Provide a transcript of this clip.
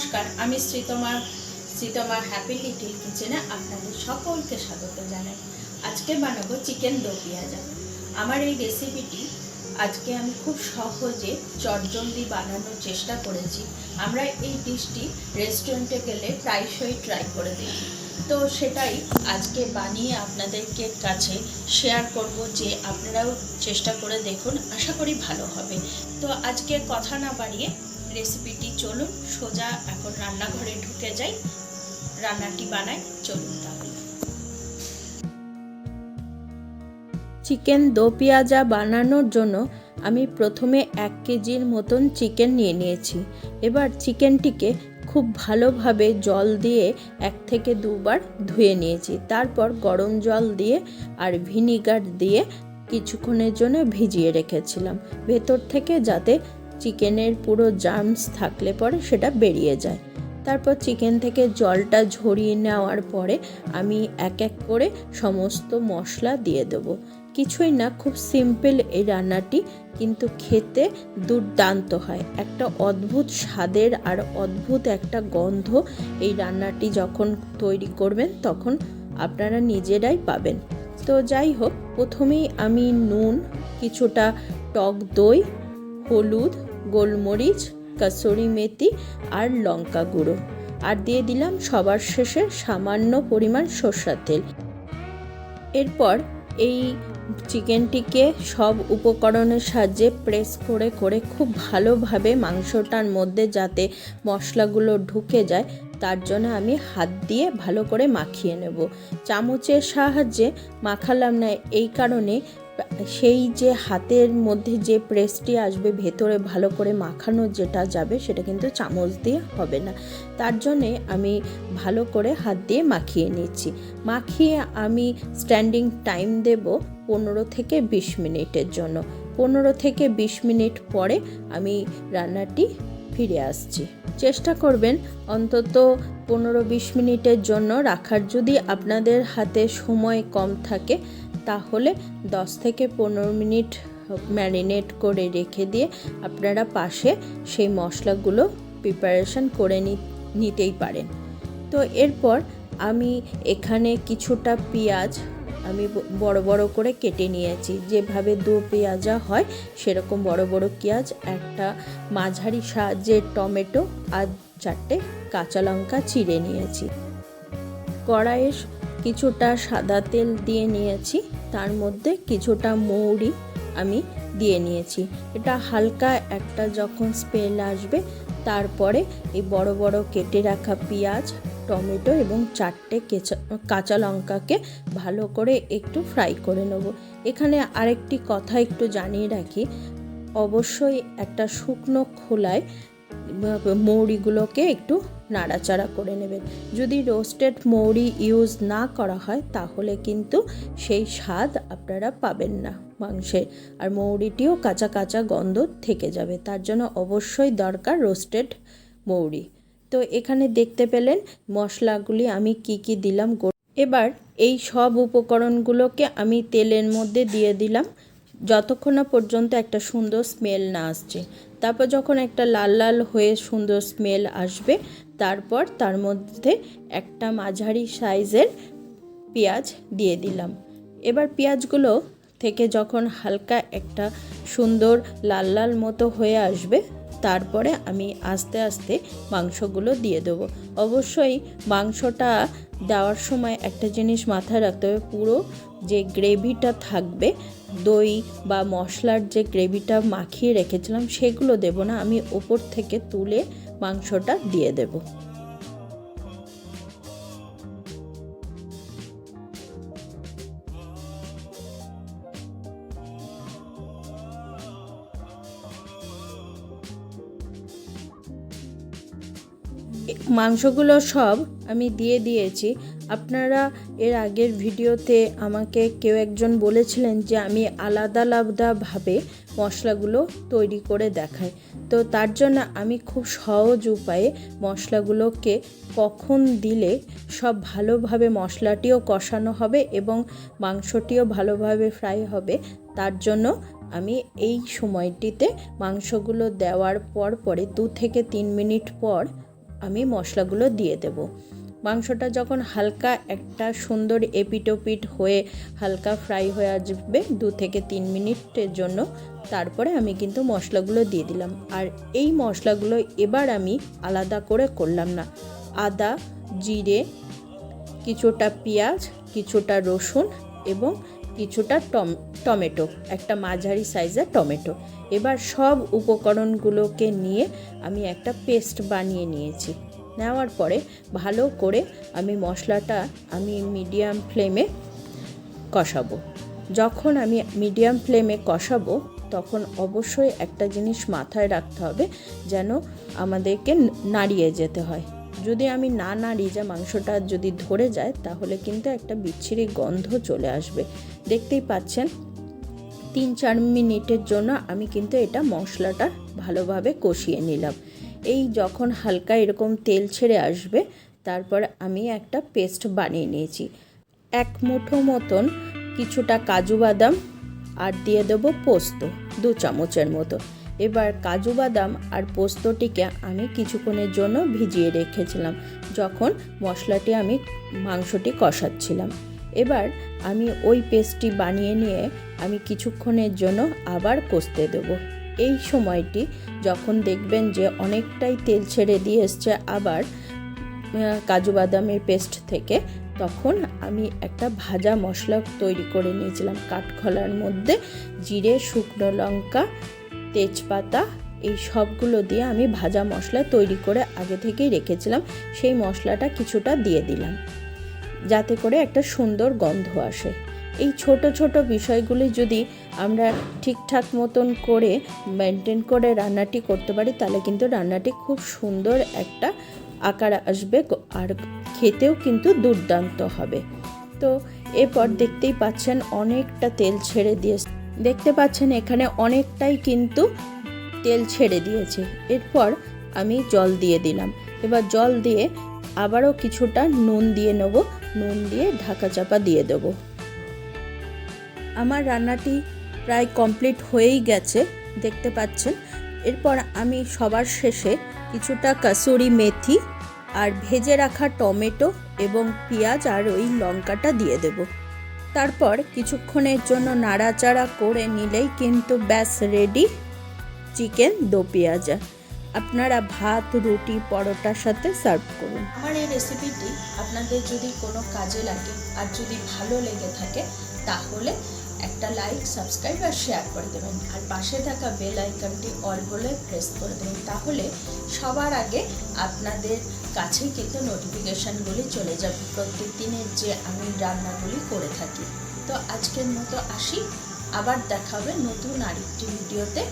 নমস্কার, আমি Sreetama Sreetama happy little কিচেনে আপনাদের সকলকে স্বাগত জানাই। আজকে বানাবো চিকেন দো পেঁয়াজা। আমার এই রেসিপিটি আজকে আমি খুব সহজে চটজলদি বানানোর চেষ্টা করেছি। আমরা এই ডিশটি রেস্টুরেন্টে গেলে প্রায়শই ট্রাই করে দেখি। তো সেটাই আজকে বানিয়ে আপনাদেরকে কাছে শেয়ার করব যে আপনারাও চেষ্টা করে দেখুন, আশা করি ভালো হবে। তো আজকে কথা না বাড়িয়ে রেসিপিটি চলুন সোজা এখন রান্নাঘরে ঢুকে যাই। রান্নাটি বানাই, চলুন তাহলে। চিকেন দো পেঁয়াজা বানানোর জন্য আমি প্রথমে এক কেজির মতন চিকেন নিয়ে নিয়েছি। এবার চিকেনটিকে খুব ভালোভাবে জল দিয়ে এক থেকে দুবার ধুয়ে নিয়েছি। তারপর গরম জল দিয়ে আর ভিনিগার দিয়ে কিছুক্ষণের জন্য ভিজিয়ে রেখেছিলাম। ভেতর থেকে যাতে চিকেনের পুরো জার্মস থাকলে পরে সেটা বেরিয়ে যায়। তারপর চিকেন থেকে জলটা ঝরিয়ে নেওয়ার পরে আমি এক এক করে সমস্ত মশলা দিয়ে দেবো। কিছুই না, খুব সিম্পল এই রান্নাটি, কিন্তু খেতে দুর্দান্ত হয়। একটা অদ্ভুত স্বাদের আর অদ্ভুত একটা গন্ধ এই রান্নাটি যখন তৈরি করবেন, তখন আপনারা নিজেরাই পাবেন। তো যাই হোক, প্রথমেই আমি নুন, কিছুটা টক দই, হলুদ গোলমরিচ, কাসুরি মেথি আর লঙ্কা গুঁড়ো। আর দিয়ে দিলাম সবার শেষে সামান্য পরিমাণ সর্ষার তেল। এরপর এই চিকেনটিকে সব উপকরণের সাহায্যে প্রেস করে করে খুব ভালোভাবে মাংসটার মধ্যে যাতে মশলাগুলো ঢুকে যায়, তার জন্য আমি হাত দিয়ে ভালো করে মাখিয়ে নেব। চামচের সাহায্যে মাখালাম না, এই কারণে সেই যে হাতের মধ্যে যে প্রেসটি আসবে, ভেতরে ভালো করে মাখানো যেটা যাবে, সেটা কিন্তু চামচ দিয়ে হবে না। তার জন্যে আমি ভালো করে হাত দিয়ে মাখিয়ে নিচ্ছি। মাখিয়ে আমি স্ট্যান্ডিং টাইম দেব পনেরো থেকে বিশ মিনিটের জন্য। পনেরো থেকে বিশ মিনিট পরে আমি রান্নাটি ফিরে আসছি। চেষ্টা করবেন অন্তত পনেরো বিশ মিনিটের জন্য রাখার। যদি আপনাদের হাতে সময় কম থাকে তাহলে দশ থেকে পনেরো মিনিট ম্যারিনেট করে রেখে দিয়ে আপনারা পাশে সেই মশলাগুলো প্রিপারেশন করে নিতেই পারেন। তো এরপর আমি এখানে কিছুটা পেঁয়াজ আমি বড় বড় করে কেটে নিয়েছি। যেভাবে দু পেঁয়াজা হয়, সেরকম বড় বড় পেঁয়াজ, একটা মাঝারি সাহায্যের টমেটো আর চারটে কাঁচা লঙ্কা চিড়ে নিয়েছি। কড়াইয়ে কিছুটা সাদা তেল দিয়ে নিয়েছি, তার মধ্যে কিছুটা মৌরি আমি দিয়ে নিয়েছি। এটা হালকা একটা যখন স্মেল আসবে, তারপরে এই বড় বড় কেটে রাখা পেঁয়াজ, টমেটো এবং চারটে কেঁচা, কাঁচা লঙ্কাকে ভালো করে একটু ফ্রাই করে নেব। এখানে আরেকটি কথা একটু জানিয়ে রাখি, অবশ্যই একটা শুকনো খোলায় মৌরিগুলোকে একটু নাড়াচাড়া করে নেবেন। যদি রোস্টেড মৌরি ইউজ না করা হয়, তাহলে কিন্তু সেই স্বাদ আপনারা পাবেন না মাংসে আর মৌরিটিও কাঁচা কাঁচা গন্ধ থেকে যাবে, তার জন্য অবশ্যই দরকার রোস্টেড মৌরি। তো এখানে দেখতে পেলেন মশলাগুলি আমি কি কি দিলাম এবার এই সব উপকরণগুলোকে আমি তেলের মধ্যে দিয়ে দিলাম। যতক্ষণ না পর্যন্ত একটা সুন্দর স্মেল না আসছে। তারপর যখন একটা লাল লাল হয়ে সুন্দর স্মেল আসবে তারপর তার মধ্যে একটা মাঝারি সাইজের পেঁয়াজ দিয়ে দিলাম। এবার পেঁয়াজগুলো থেকে যখন হালকা একটা সুন্দর লাল লাল মতো হয়ে আসবে, তারপরে আমি আস্তে আস্তে মাংসগুলো দিয়ে দেবো। অবশ্যই মাংসটা দেওয়ার সময় একটা জিনিস মাথায় রাখতে হবে, পুরো যে গ্রেভিটা থাকবে, দই বা মশলার যে গ্রেভিটা মাখিয়ে রেখেছিলাম সেগুলো দেব না। আমি ওপর থেকে তুলে মাংসটা দিয়ে দেবো। মাংসগুলো সব আমি দিয়ে দিয়েছি। আপনারা এর আগের ভিডিওতে আমাকে কেউ একজন বলেছিলেন যে আমি আলাদা আলাদাভাবে মশলাগুলো তৈরি করে দেখাই। তো তার জন্য আমি খুব সহজ উপায়ে মশলাগুলোকে কখন দিলে সব ভালোভাবে মশলাটিও কষানো হবে এবং মাংসটিও ভালোভাবে ফ্রাই হবে, তার জন্য আমি এই সময়টিতে মাংসগুলো দেওয়ার পর পরে দু থেকে তিন মিনিট পর আমি মশলাগুলো দিয়ে দেব। মাংসটা যখন হালকা একটা সুন্দর এপিটোপিট হয়ে হালকা ফ্রাই হয়ে আসবে দু থেকে তিন মিনিটের জন্য, তারপরে আমি কিন্তু মশলাগুলো দিয়ে দিলাম। আর এই মশলাগুলো এবার আমি আলাদা করে করলাম না। আদা, জিরে, কিছুটা পেঁয়াজ, কিছুটা রসুন এবং কিছুটা টম, টমেটো, একটা মাঝারি সাইজের টমেটো। এবার সব উপকরণগুলোকে নিয়ে আমি একটা পেস্ট বানিয়ে নিয়েছি। নেওয়ার পরে ভালো করে আমি মশলাটা আমি মিডিয়াম ফ্লেমে কষাবো। যখন আমি মিডিয়াম ফ্লেমে কষাবো, তখন অবশ্যই একটা জিনিস মাথায় রাখতে হবে যেন আমাদেরকে নাড়িয়ে যেতে হয়। যদি আমি না নাড়িয়ে যা মাংসটা যদি ধরে যায়, তাহলে কিন্তু একটা বিচ্ছিরি গন্ধ চলে আসবে। দেখতেই পাচ্ছেন, তিন চার মিনিটের জন্য আমি কিন্তু এটা মশলাটা ভালোভাবে কষিয়ে নিলাম। এই যখন হালকা এরকম তেল ছেড়ে আসবে, তারপর আমি একটা পেস্ট বানিয়ে নিয়েছি। এক মুঠো মতন কিছুটা কাজু বাদাম আর দিয়ে দেবো পোস্ত, দু চামচের মতো। এবার কাজু বাদাম আর পোস্তটিকে আমি কিছুক্ষণের জন্য ভিজিয়ে রেখেছিলাম, যখন মশলাটি আমি মাংসটি কষাচ্ছিলাম। এবার আমি ওই পেস্টটি বানিয়ে নিয়ে আমি কিছুক্ষণের জন্য আবার কষতে দেবো। এই সময়টি যখন দেখবেন যে অনেকটাই তেল ছেড়ে দিয়ে এসছে আবার কাজু বাদামের পেস্ট থেকে, তখন আমি একটা ভাজা মশলা তৈরি করে নিয়েছিলাম। কাঠখোলার মধ্যে জিরে, শুকনো লঙ্কা, তেজপাতা, এই সবগুলো দিয়ে আমি ভাজা মশলা তৈরি করে আগে থেকেই রেখেছিলাম। সেই মশলাটা কিছুটা দিয়ে দিলাম। যাতে করে একটা সুন্দর গন্ধ আসে। এই ছোট ছোট বিষয়গুলি যদি আমরা ঠিকঠাক মতন করে মেনটেন করে রান্নাটি করতে পারি, তাহলে কিন্তু রান্নাটি খুব সুন্দর একটা আকার আসবে আর খেতেও কিন্তু দুর্দান্ত হবে। তো এরপর দেখতেই পাচ্ছেন অনেকটা তেল ছেড়ে দিয়ে দেখতে পাচ্ছেন এখানে অনেকটাই কিন্তু তেল ছেড়ে দিয়েছে। এরপর আমি জল দিয়ে দিলাম। এবার জল দিয়ে আবারও কিছুটা নুন দিয়ে নেব। নুন দিয়ে ঢাকা চাপা দিয়ে দেবো। আমার রান্নাটি প্রায় কমপ্লিট হয়েই গেছে, দেখতে পাচ্ছেন। এরপর আমি সবার শেষে কিছুটা কাসুরি মেথি আর ভেজে রাখা টমেটো এবং পেঁয়াজ আর ওই লঙ্কাটা দিয়ে দেব। তারপর কিছুক্ষণের জন্য নাড়াচাড়া করে নিলেই কিন্তু ব্যাস রেডি চিকেন দো পেঁয়াজা। আপনারা ভাত, রুটি, পরোটার সাথে সার্ভ করুন। আমার এই রেসিপিটি আপনাদের যদি কোনো কাজে লাগে আর যদি ভালো লেগে থাকে, তাহলে একটা লাইক সাবস্ক্রাইব আর শেয়ার করে দেবেন। আর পাশে থাকা বেল আইকনটি অল বলে প্রেস করে দেবেন। তাহলে সবার আগে আপনাদের কাছে কিন্তু নোটিফিকেশানগুলি চলে যাবে। প্রত্যেক দিনের যে আমি রান্নাগুলি করে থাকি। তো আজকের মতো আসি। আবার দেখাবে নতুন আরেকটি ভিডিওতে